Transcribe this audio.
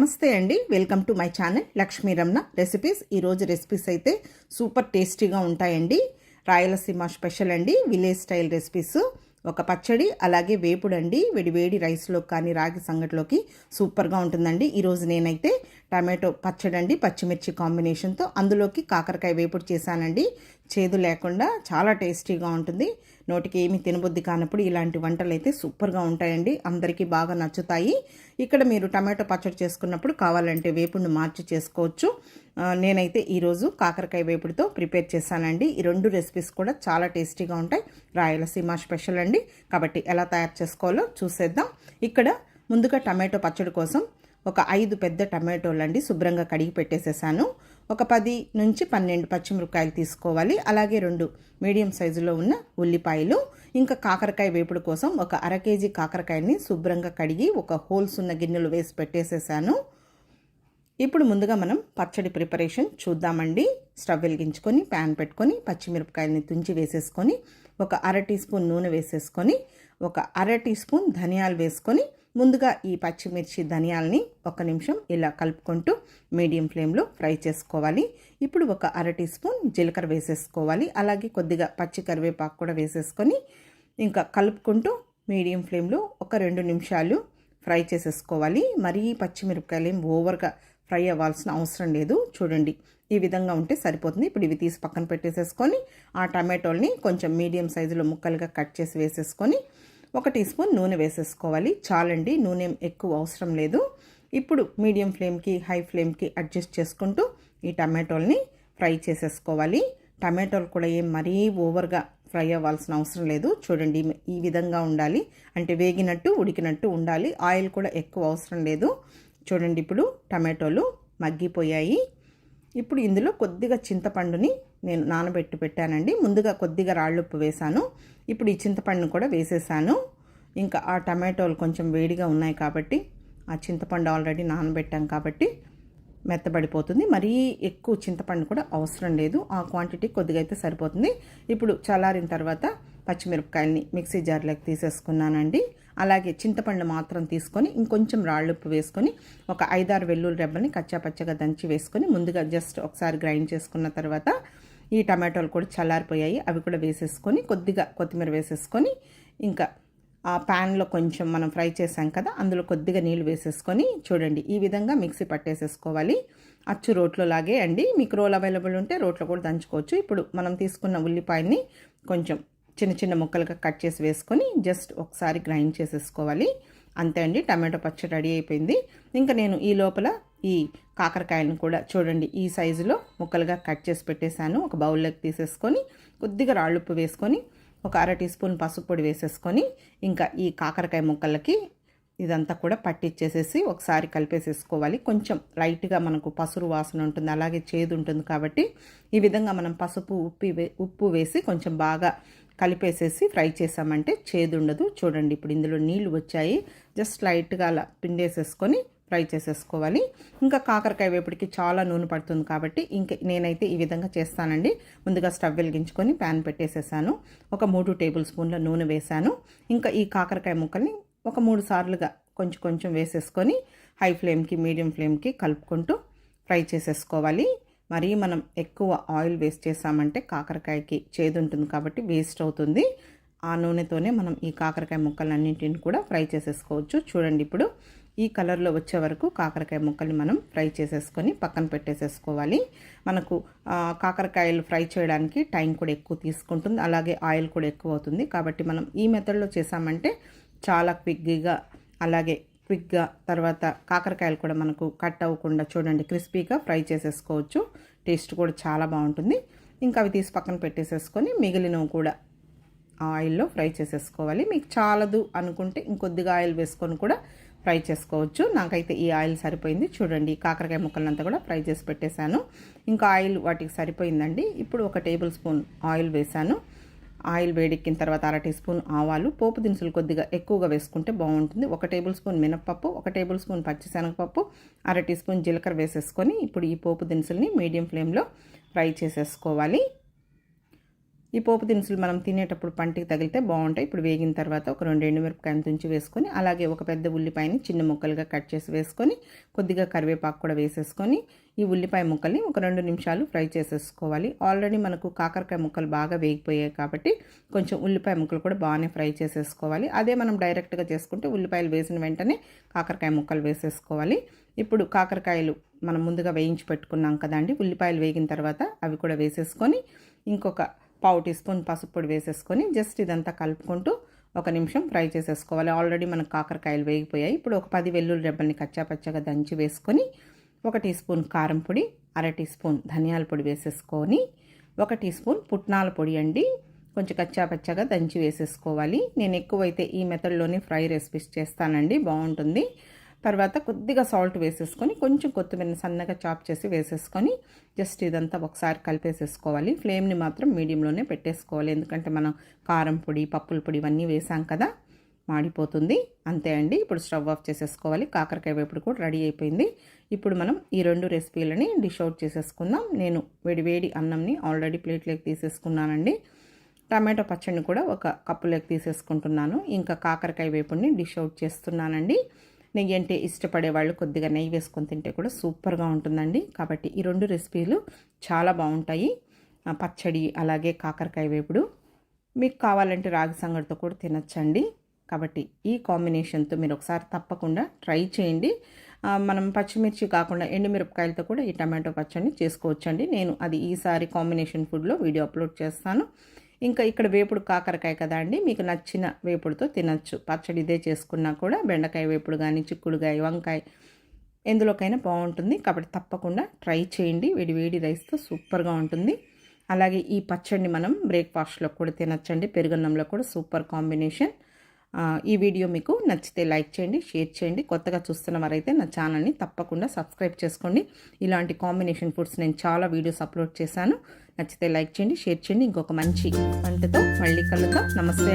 నమస్తే అండి. Welcome to my channel Lakshmi Ramana recipes. ఈరోజు రెసిపీస్ అయితే సూపర్ టేస్టీగా ఉంటాయండి. రాయలసీమ స్పెషల్ అండి. Village style recipes. ఒక పచ్చడి అలాగే వేపుడు అండి. వేడి వేడి రైస్లో కానీ రాగి సంగటిలోకి సూపర్గా ఉంటుందండి. ఈరోజు నేనైతే టమాటో పచ్చడి అండి పచ్చిమిర్చి కాంబినేషన్తో. అందులోకి కాకరకాయ వేపుడు చేశానండి. చేదు లేకుండా చాలా టేస్టీగా ఉంటుంది. నోటికి ఏమి తినబుద్ధి కానప్పుడు ఇలాంటి వంటలు అయితే సూపర్గా ఉంటాయండి. అందరికీ బాగా నచ్చుతాయి. ఇక్కడ మీరు టమాటో పచ్చడి చేసుకున్నప్పుడు కావాలంటే వేపుడిని మార్చి చేసుకోవచ్చు. నేనైతే ఈరోజు కాకరకాయ వేపుడుతో ప్రిపేర్ చేశానండి. ఈ రెండు రెసిపీస్ కూడా చాలా టేస్టీగా ఉంటాయి. రాయలసీమ స్పెషల్ అండి. కాబట్టి ఎలా తయారు చేసుకోవాలో చూసేద్దాం. ఇక్కడ ముందుగా టమాటో పచ్చడి కోసం ఒక ఐదు పెద్ద టమాటోలు అండి శుభ్రంగా కడిగి పెట్టేసేసాను. ఒక పది నుంచి పన్నెండు పచ్చిమిరపకాయలు తీసుకోవాలి. అలాగే రెండు మీడియం సైజులో ఉన్న ఉల్లిపాయలు ఇంకా కాకరకాయ వేపుడు కోసం ఒక అర కేజీ కాకరకాయని శుభ్రంగా కడిగి ఒక హోల్స్ ఉన్న గిన్నెలు వేసి పెట్టేసేసాను. ఇప్పుడు ముందుగా మనం పచ్చడి ప్రిపరేషన్ చూద్దామండి. స్టవ్ వెలిగించుకొని ప్యాన్ పెట్టుకొని పచ్చిమిరపకాయలని తుంచి వేసేసుకొని ఒక అర టీ స్పూన్ నూనె వేసేసుకొని ఒక అర టీ స్పూన్ ధనియాలు వేసుకొని ముందుగా ఈ పచ్చిమిర్చి ధనియాలని ఒక నిమిషం ఇలా కలుపుకుంటూ మీడియం ఫ్లేమ్లో ఫ్రై చేసుకోవాలి. ఇప్పుడు ఒక అర టీ స్పూన్ జీలకర్ర వేసేసుకోవాలి. అలాగే కొద్దిగా పచ్చి కరివేపాకు కూడా వేసేసుకొని ఇంకా కలుపుకుంటూ మీడియం ఫ్లేమ్లో ఒక రెండు నిమిషాలు ఫ్రై చేసేసుకోవాలి. మరీ పచ్చిమిరపకాయలు ఏం ఓవర్గా ఫ్రై అవ్వాల్సిన అవసరం లేదు. చూడండి ఈ విధంగా ఉంటే సరిపోతుంది. ఇప్పుడు ఇవి తీసి పక్కన పెట్టేసేసుకొని ఆ టమాటోల్ని కొంచెం మీడియం సైజులో ముక్కలుగా కట్ చేసి వేసేసుకొని ఒక టీ స్పూన్ నూనె వేసేసుకోవాలి. చాలండి నూనె ఎక్కువ అవసరం లేదు. ఇప్పుడు మీడియం ఫ్లేమ్కి హై ఫ్లేమ్కి అడ్జస్ట్ చేసుకుంటూ ఈ టమాటోల్ని ఫ్రై చేసేసుకోవాలి. టమాటోలు కూడా ఏం మరీ ఓవర్గా ఫ్రై అవ్వాల్సిన అవసరం లేదు. చూడండి ఈ విధంగా ఉండాలి. అంటే వేగినట్టు ఉడికినట్టు ఉండాలి. ఆయిల్ కూడా ఎక్కువ అవసరం లేదు. చూడండి ఇప్పుడు టమాటోలు మగ్గిపోయాయి. ఇప్పుడు ఇందులో కొద్దిగా చింతపండుని నేను నానబెట్టి పెట్టానండి. ముందుగా కొద్దిగా రాళ్ళుప్పు వేశాను. ఇప్పుడు ఈ చింతపండును కూడా వేసేసాను. ఇంకా ఆ టమాటోలు కొంచెం వేడిగా ఉన్నాయి కాబట్టి ఆ చింతపండు ఆల్రెడీ నానబెట్టాం కాబట్టి మెత్తబడిపోతుంది. మరీ ఎక్కువ చింతపండు కూడా అవసరం లేదు. ఆ క్వాంటిటీ కొద్దిగా అయితే సరిపోతుంది. ఇప్పుడు చల్లారిన తర్వాత పచ్చిమిరపకాయల్ని మిక్సీ జార్లోకి తీసేసుకున్నానండి. అలాగే చింతపండు మాత్రం తీసుకొని ఇంకొంచెం రాళ్ళుప్పు వేసుకొని ఒక ఐదారు వెల్లుల్లి రెబ్బల్ని కచ్చాపచ్చగా దంచి వేసుకొని ముందుగా జస్ట్ ఒకసారి గ్రైండ్ చేసుకున్న తర్వాత ఈ టమాటోలు కూడా చల్లారిపోయాయి. అవి కూడా వేసేసుకొని కొద్దిగా కొత్తిమీర వేసేసుకొని ఇంకా ఆ ప్యాన్లో కొంచెం మనం ఫ్రై చేసాం కదా అందులో కొద్దిగా నీళ్ళు వేసేసుకొని చూడండి. ఈ విధంగా మిక్సీ పట్టేసేసుకోవాలి. అచ్చు రోట్లో లాగే అండి. మీకు రోల్ అవైలబుల్ ఉంటే రోట్లో కూడా దంచుకోవచ్చు. ఇప్పుడు మనం తీసుకున్న ఉల్లిపాయని కొంచెం చిన్న చిన్న ముక్కలుగా కట్ చేసి వేసుకొని జస్ట్ ఒకసారి గ్రైండ్ చేసేసుకోవాలి. అంతే అండి టమాటో పచ్చడి రెడీ అయిపోయింది. ఇంకా నేను ఈ లోపల ఈ కాకరకాయలను కూడా చూడండి. ఈ సైజులో ముక్కలుగా కట్ చేసి పెట్టేశాను. ఒక బౌల్లోకి తీసేసుకొని కొద్దిగా రాళ్ళుప్పు వేసుకొని ఒక అర టీ స్పూన్ పసుపు పొడి వేసేసుకొని ఇంకా ఈ కాకరకాయ ముక్కలకి ఇదంతా కూడా పట్టించేసేసి ఒకసారి కలిపేసేసుకోవాలి. కొంచెం లైట్గా మనకు పసురు వాసన ఉంటుంది అలాగే చేదు ఉంటుంది కాబట్టి ఈ విధంగా మనం పసుపు ఉప్పు ఉప్పు వేసి కొంచెం బాగా కలిపేసేసి ఫ్రై చేసామంటే చేదు ఉండదు. చూడండి ఇప్పుడు ఇందులో నీళ్ళు వచ్చాయి. జస్ట్ లైట్గా అలా పిండేసేసుకొని ఫ్రై చేసేసుకోవాలి. ఇంకా కాకరకాయ వేపుడికి చాలా నూనె పడుతుంది కాబట్టి ఇంక నేనైతే ఈ విధంగా చేస్తానండి. ముందుగా స్టవ్ వెలిగించుకొని ప్యాన్ పెట్టేసేసాను. ఒక మూడు టేబుల్ స్పూన్ల నూనె వేసాను. ఇంకా ఈ కాకరకాయ ముక్కల్ని ఒక మూడు సార్లుగా కొంచెం కొంచెం వేసేసుకొని హై ఫ్లేమ్కి మీడియం ఫ్లేమ్కి కలుపుకుంటూ ఫ్రై చేసేసుకోవాలి. మరీ మనం ఎక్కువ ఆయిల్ వేస్ట్ చేసామంటే కాకరకాయకి చేదు ఉంటుంది కాబట్టి వేస్ట్ అవుతుంది. ఆ నూనెతోనే మనం ఈ కాకరకాయ ముక్కలన్నింటిని కూడా ఫ్రై చేసేసుకోవచ్చు. చూడండి ఇప్పుడు ఈ కలర్లో వచ్చే వరకు కాకరకాయ ముక్కల్ని మనం ఫ్రై చేసేసుకొని పక్కన పెట్టేసేసుకోవాలి. మనకు కాకరకాయలు ఫ్రై చేయడానికి టైం కూడా ఎక్కువ తీసుకుంటుంది. అలాగే ఆయిల్ కూడా ఎక్కువ అవుతుంది. కాబట్టి మనం ఈ మెథడ్లో చేసామంటే చాలా క్విక్గా అలాగే క్విక్గా తర్వాత కాకరకాయలు కూడా మనకు కట్ అవ్వకుండా చూడండి క్రిస్పీగా ఫ్రై చేసేసుకోవచ్చు. టేస్ట్ కూడా చాలా బాగుంటుంది. ఇంకా అవి తీసి పక్కన పెట్టేసేసుకొని మిగిలినవి కూడా ఆయిల్లో ఫ్రై చేసేసుకోవాలి. మీకు చాలదు అనుకుంటే ఇంకొద్దిగా ఆయిల్ వేసుకొని కూడా ఫ్రై చేసుకోవచ్చు. నాకైతే ఈ ఆయిల్ సరిపోయింది. చూడండి కాకరకాయ ముక్కలంతా కూడా ఫ్రై చేసి పెట్టేశాను. ఇంకా ఆయిల్ వాటికి సరిపోయిందండి. ఇప్పుడు ఒక టేబుల్ స్పూన్ ఆయిల్ వేశాను. ఆయిల్ వేడెక్కిన తర్వాత అర టీ స్పూన్ ఆవాలు. పోపు దినుసులు కొద్దిగా ఎక్కువగా వేసుకుంటే బాగుంటుంది. ఒక టేబుల్ స్పూన్ మినప్పప్పు ఒక టేబుల్ స్పూన్ పచ్చిశనగపప్పు అర టీ స్పూన్ జీలకర్ర వేసేసుకొని ఇప్పుడు ఈ పోపు దినుసుల్ని మీడియం ఫ్లేమ్లో ఫ్రై చేసేసుకోవాలి. ఈ పోపు దినుసులు మనం తినేటప్పుడు పంటికి తగిలితే బాగుంటాయి. ఇప్పుడు వేగిన తర్వాత ఒక రెండు ఎండుమిరపకాయలు తుంచి వేసుకొని అలాగే ఒక పెద్ద ఉల్లిపాయని చిన్న ముక్కలుగా కట్ చేసి వేసుకొని కొద్దిగా కరివేపాకు కూడా వేసేసుకొని ఈ ఉల్లిపాయ ముక్కల్ని ఒక రెండు నిమిషాలు ఫ్రై చేసేసుకోవాలి. ఆల్రెడీ మనకు కాకరకాయ ముక్కలు బాగా వేగిపోయాయి కాబట్టి కొంచెం ఉల్లిపాయ ముక్కలు కూడా బాగానే ఫ్రై చేసేసుకోవాలి. అదే మనం డైరెక్ట్గా చేసుకుంటే ఉల్లిపాయలు వేసిన వెంటనే కాకరకాయ ముక్కలు వేసేసుకోవాలి. ఇప్పుడు కాకరకాయలు మనం ముందుగా వేయించి పెట్టుకున్నాం కదండి. ఉల్లిపాయలు వేగిన తర్వాత అవి కూడా వేసేసుకొని ఇంకొక పావు టీ స్పూన్ పసుపు పొడి వేసేసుకొని జస్ట్ ఇదంతా కలుపుకుంటూ ఒక నిమిషం ఫ్రై చేసేసుకోవాలి. ఆల్రెడీ మనకు కాకరకాయలు వేగిపోయాయి. ఇప్పుడు ఒక పది వెల్లుల్లి రెబ్బల్ని కచ్చాపచ్చగా దంచి వేసుకొని ఒక టీ స్పూన్ కారం పొడి అర టీ స్పూన్ ధనియాల పొడి వేసేసుకొని ఒక టీ స్పూన్ పుట్నాల పొడి అండి. కొంచెం కచ్చాపచ్చగా దంచి వేసేసుకోవాలి. నేను ఎక్కువైతే ఈ మెథడ్లోనే ఫ్రై రెసిపీస్ చేస్తానండి. బాగుంటుంది. తర్వాత కొద్దిగా సాల్ట్ వేసేసుకొని కొంచెం కొత్తిమీర సన్నగా చాప్ చేసి వేసేసుకొని జస్ట్ ఇదంతా ఒకసారి కలిపేసేసుకోవాలి. ఫ్లేమ్ని మాత్రం మీడియంలోనే పెట్టేసుకోవాలి. ఎందుకంటే మనం కారం పొడి పప్పుల పొడి ఇవన్నీ వేసాం కదా మాడిపోతుంది. అంతే అండి. ఇప్పుడు స్టవ్ ఆఫ్ చేసేసుకోవాలి. కాకరకాయ వేపుడు కూడా రెడీ అయిపోయింది. ఇప్పుడు మనం ఈ రెండు రెసిపీలని డిష్ అవుట్ చేసేసుకుందాం. నేను వేడి వేడి అన్నంని ఆల్రెడీ ప్లేట్లోకి తీసేసుకున్నానండి. టమాటో పచ్చడిని కూడా ఒక కప్పులోకి తీసేసుకుంటున్నాను. ఇంకా కాకరకాయ వేపుడిని డిష్ అవుట్ చేస్తున్నానండి. నెయ్యి అంటే ఇష్టపడే వాళ్ళు కొద్దిగా నెయ్యి వేసుకొని తింటే కూడా సూపర్గా ఉంటుందండి. కాబట్టి ఈ రెండు రెసిపీలు చాలా బాగుంటాయి. పచ్చడి అలాగే కాకరకాయ వేపుడు. మీకు కావాలంటే రాగి సంగటితో కూడా తినచ్చండి. కాబట్టి ఈ కాంబినేషన్తో మీరు ఒకసారి తప్పకుండా ట్రై చేయండి. మనం పచ్చిమిర్చి కాకుండా ఎండుమిరపకాయలతో కూడా ఈ టమాటో పచ్చడిని చేసుకోవచ్చండి. నేను అది ఈసారి కాంబినేషన్ ఫుడ్లో వీడియో అప్లోడ్ చేస్తాను. ఇంకా ఇక్కడ వేపుడు కాకరకాయ కదా అండి. మీకు నచ్చిన వేపుడుతో తినచ్చు. పచ్చడి ఇదే చేసుకున్నా కూడా బెండకాయ వేపుడు కానీ చిక్కుడుకాయ వంకాయ ఎందులోకైనా బాగుంటుంది. కాబట్టి తప్పకుండా ట్రై చేయండి. వేడి వేడి రైస్తో సూపర్గా ఉంటుంది. అలాగే ఈ పచ్చడిని మనం బ్రేక్ఫాస్ట్లో కూడా తినచ్చండి. పెరుగన్నంలో కూడా సూపర్ కాంబినేషన్. ఈ వీడియో మీకు నచ్చితే లైక్ చేయండి షేర్ చేయండి. కొత్తగా చూస్తున్న వారైతే నా ఛానల్ని తప్పకుండా సబ్స్క్రైబ్ చేసుకోండి. ఇలాంటి కాంబినేషన్ ఫుడ్స్ నేను చాలా వీడియోస్ అప్లోడ్ చేశాను. నచ్చితే లైక్ చేయండి షేర్ చేయండి. ఇంకొక మంచి వంటతో మళ్ళీ కలుద్దాం. నమస్తే.